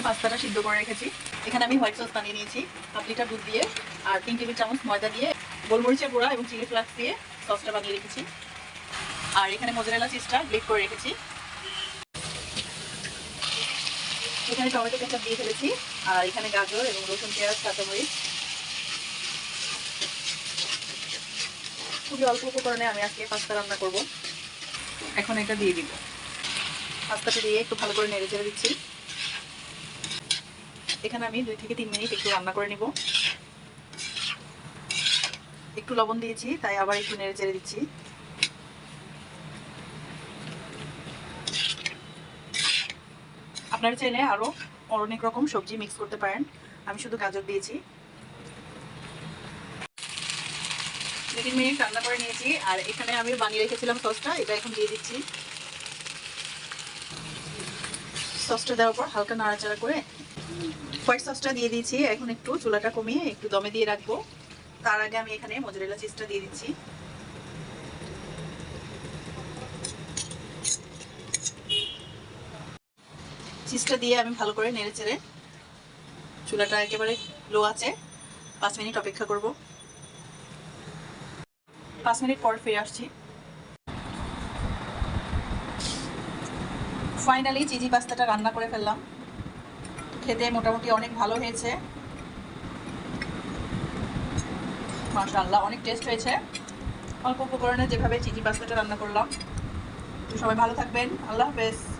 এখানে পাস্তাটা সিদ্ধ করে রেখেছি। এখানে আমি হোয়াইট সস বানিয়ে নিয়েছি, হাফ লিটার দুধ দিয়ে, আর তিন টেবিল চামচ ময়দা দিয়ে, গোলমরিচের গুঁড়া এবং চিলি ফ্লাক্স দিয়ে সসটা বানিয়ে রেখেছি। আর এখানে মোজারেলা চিজটা গ্রেট করে রেখেছি। এখানে টমেটো কেচাপ দিয়ে ফেলেছি, আর এখানে গাজর এবং রসুন, পেঁয়াজ, কাঁচামরিচ। খুবই অল্প উপকরণে আমি আজকে পাস্তা রান্না করব। এখন এটা দিয়ে দিব। পাস্তাটা দিয়ে একটু ভালো করে নেড়ে চেড়ে দিচ্ছি। এখানে আমি দুই থেকে তিন মিনিট একটু রান্না করে নিব। একটু লবণ দিয়েছি, তাই আবার একটু নেড়ে চেড়ে দিচ্ছি। আপনারা চাইলে আরও অনেক রকম সবজি মিক্স করতে পারেন। আমি শুধু গাজর দিয়েছি। দু তিন মিনিট রান্না করে নিয়েছি, আর এখানে আমি বানিয়ে রেখেছিলাম সসটা, এটা এখন দিয়ে দিচ্ছি। সসটা দেওয়ার পর হালকা নাড়াচাড়া করে হোয়াইট সসটা দিয়ে দিয়েছি, এখন একটু চুলাটা কমিয়ে একটু দমে দিয়ে রাখব। তার আগে আমি এখানে মজুরেলা চিজটা দিয়ে দিচ্ছি। চিজটা দিয়ে আমি ভালো করে নেড়ে চেড়ে চুলাটা একেবারে লো আছে। পাঁচ মিনিট অপেক্ষা করব। পাঁচ মিনিট পর ফিরে আসছি। ফাইনালি চিজি পাস্তাটা রান্না করে ফেললাম। খেতে মোটামুটি অনেক ভালো হয়েছে। মাশাল্লাহ অনেক টেস্ট হয়েছে। অল্প উপকরণে যেভাবে চিটি পাস্তাটা রান্না করলাম। সবাই ভালো থাকবেন। আল্লাহ হাফেজ।